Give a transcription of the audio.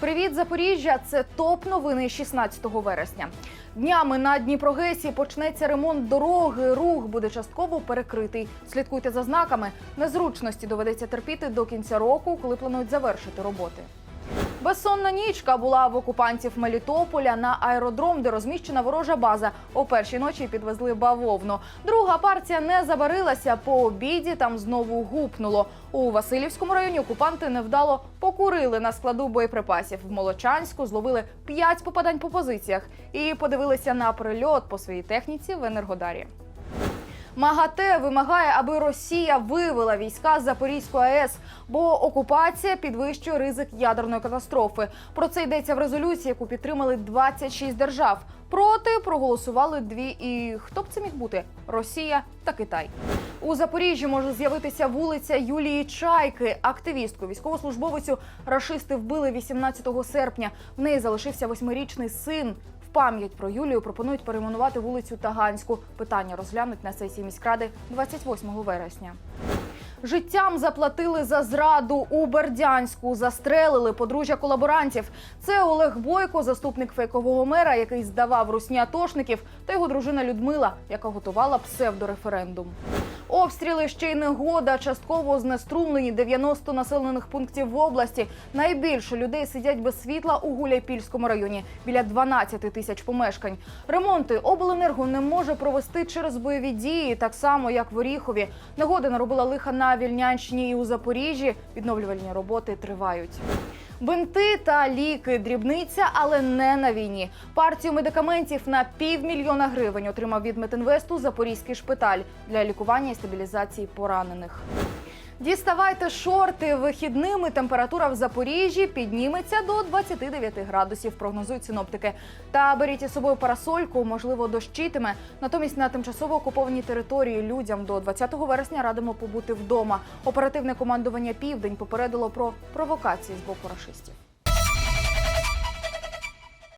Привіт, Запоріжжя! Це топ новини 16 вересня. Днями на Дніпрогесі почнеться ремонт дороги. Рух буде частково перекритий. Слідкуйте за знаками. Незручності доведеться терпіти до кінця року, коли планують завершити роботи. Безсонна нічка була в окупантів Мелітополя на аеродром, де розміщена ворожа база. О першій ночі підвезли бавовну. Друга партія не забарилася. По обіді там знову гупнуло. У Васильівському районі окупанти невдало покурили на складу боєприпасів. В Молочанську зловили п'ять попадань по позиціях і подивилися на прильот по своїй техніці в Енергодарі. МАГАТЕ вимагає, аби Росія вивела війська з Запорізької АЕС, бо окупація підвищує ризик ядерної катастрофи. Про це йдеться в резолюції, яку підтримали 26 держав. Проти проголосували дві. І хто б це міг бути? Росія та Китай. У Запоріжжі може з'явитися вулиця Юлії Чайки. Активістку, військовослужбовицю рашисти вбили 18 серпня. В неї залишився восьмирічний син. Пам'ять про Юлію пропонують перейменувати вулицю Таганську. Питання розглянуть на сесії міськради 28 вересня. Життям заплатили за зраду у Бердянську. Застрелили подружжя колаборантів. Це Олег Бойко, заступник фейкового мера, який здавав русні атошників, та його дружина Людмила, яка готувала псевдореферендум. Обстріли ще й негода. Частково знеструмлені 90 населених пунктів в області. Найбільше людей сидять без світла у Гуляйпільському районі біля 12 тисяч помешкань. Ремонти обленерго не може провести через бойові дії, так само як в Оріхові. Негода наробила лиха на Вільнянщині і у Запоріжжі. Відновлювальні роботи тривають. Бинти та ліки дрібниця, але не на війні. Партію медикаментів на півмільйона гривень отримав від Метинвесту Запорізький шпиталь для лікування і стабілізації поранених. Діставайте шорти вихідними. Температура в Запоріжжі підніметься до 29 градусів. Прогнозують синоптики. Та беріть із собою парасольку, можливо, дощитиме. Натомість на тимчасово окупованій території людям до 20 вересня радимо побути вдома. Оперативне командування Південь попередило про провокації з боку рашистів.